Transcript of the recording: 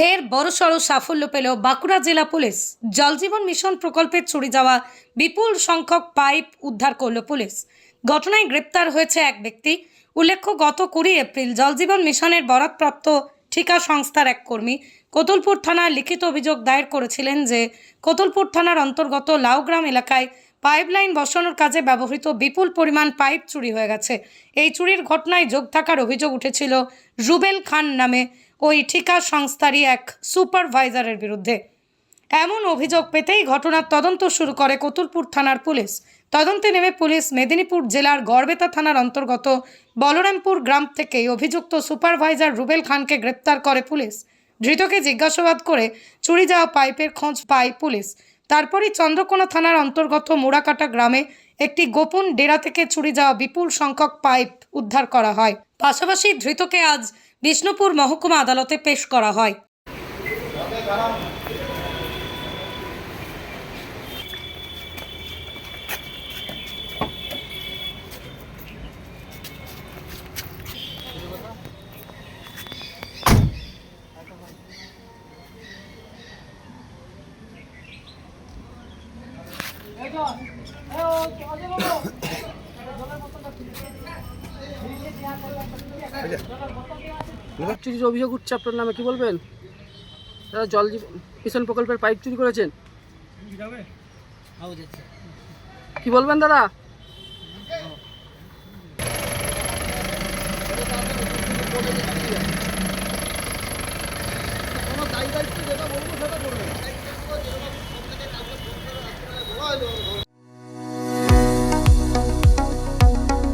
ফের বড়সড় সাফল্য পেল বাঁকুড়া জেলা পুলিশ। জলজীবন মিশন প্রকল্পের চুরি যাওয়া বিপুল সংখ্যক পাইপ উদ্ধার করল পুলিশ। ঘটনায় গ্রেপ্তার হয়েছে এক ব্যক্তি। উল্লেখ্য, গত কুড়ি এপ্রিল জলজীবন মিশনের বরাদপ্রাপ্ত ঠিকা সংস্থার এক কর্মী কোতলপুর থানায় লিখিত অভিযোগ দায়ের করেছিলেন যে কোতলপুর থানার অন্তর্গত লাউগ্রাম এলাকায় পাইপলাইন বসানোর কাজে ব্যবহৃত বিপুল পরিমাণ পাইপ চুরি হয়ে গেছে। এই চুরির ঘটনায় যোগ থাকার অভিযোগ উঠেছিল রুবেল খান নামে ওই ঠিকা সংস্থারই এক সুপারভাইজারের বিরুদ্ধে। এমন অভিযোগ পেতেই ঘটনার তদন্ত শুরু করে কতুলপুর থানার পুলিশ। তদন্তে নেমে পুলিশ মেদিনীপুর জেলার গড়বেতা থানার অন্তর্গত বলরামপুর গ্রাম থেকে অভিযুক্ত সুপারভাইজার রুবেল খানকে গ্রেপ্তার করে পুলিশ। ধৃতকে জিজ্ঞাসাবাদ করে চুরি যাওয়া পাইপের খোঁজ পায় পুলিশ। তারপরই চন্দ্রকোনা থানার অন্তর্গত মোড়াকাটা গ্রামে একটি গোপন ডেরা থেকে চুরি যাওয়া বিপুল সংখ্যক পাইপ উদ্ধার করা হয়। পাশাপাশি ধৃতকে আজ বিষ্ণুপুর মহকুমা আদালতে পেশ করা হয়। চুরির অভিযোগ উঠছে আপনার নামে, কি বলবেন? দাদা, জল মিশন প্রকল্পের পাইপ চুরি করেছেন? কি বলবেন, দাদা?